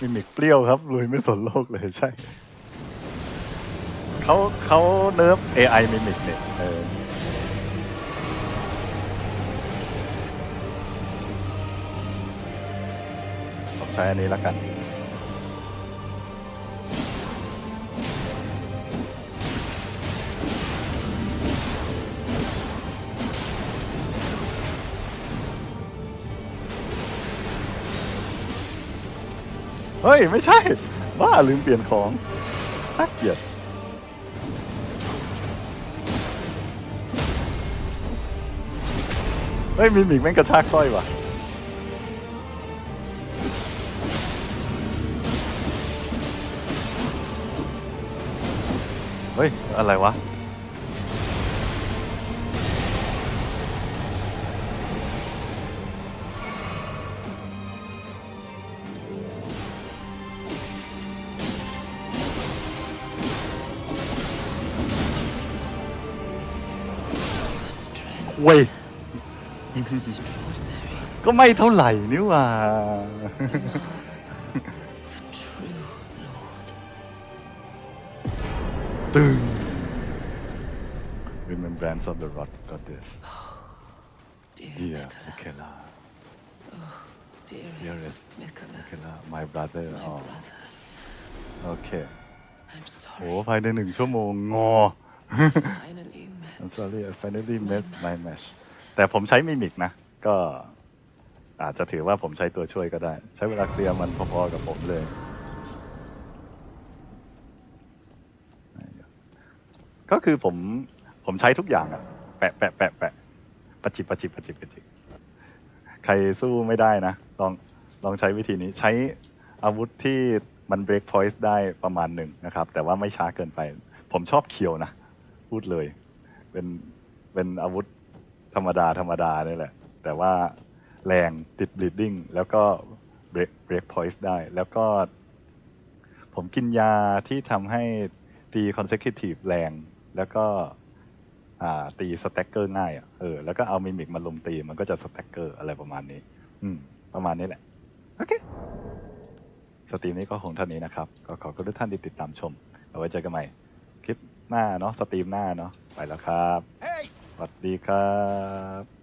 มิมิกเปรี้ยวครับลุยไม่สนโลกเลยใช่เขาเขาเนิร์ฟ AI มิมิกเนี่ยเออผมใช้อันนี้แล้วกัน เฮ้ย ไม่ใช่ บ้าลืมเปลี่ยนของน่าเกลียดเฮ้ยมีมิกแม่งกระชากสร้อยว่ะเฮ้ย อะไรวะ เว้ย ก็ไม่เท่าไหร่นี่หว่า True Lord. ตึง Remembrance of the Rod Goddess Dear Dear Mikola, Michaela dearest, dearest Mikola, Michaela my brother my อ๋อ brother. โอเค I'm โอ้ sorry. ภายในหนึ่งชั่วโมงงอ Finally met. I'm sorry I finally met my match แต่ผมใช้มิมิกนะ ก็อาจจะถือว่าผมใช้ตัวช่วยก็ได้ ใช้เวลาเคลียร์มันพอๆกับผมเลย ก็คือผมผมใช้ทุกอย่างอะแปะแปะแปะแปะประจิบประจิบประจิบประจิบใครสู้ไม่ได้นะ ลองลองใช้วิธีนี้ใช้อาวุธที่มัน break point ได้ประมาณหนึ่งนะครับ แต่ว่าไม่ช้าเกินไป ผมชอบเคียวนะ พูดเลย เป็นเป็นอาวุธธรรมดาธรรมดานี่แหละ แต่ว่าแรงติด bleeding แล้วก็ break break point ได้ แล้วก็ ผมกินยาที่ทำให้ตี consecutive แรง แล้วก็ตีสแต็กเกอร์ง่ายอะเออแล้วก็เอามิมิกมาลุมตีมันก็จะสแต็กเกอร์อะไรประมาณนี้ อืม ประมาณนี้แหละ โอเค สตรีมนี้ก็คงเท่านี้นะครับ ก็ขอบคุณทุกท่านที่ติดตามชม เอาไว้เจอกันใหม่ หน้าเนาะสตรีมหน้าเนาะไปแล้วครับ Hey! สวัสดีครับ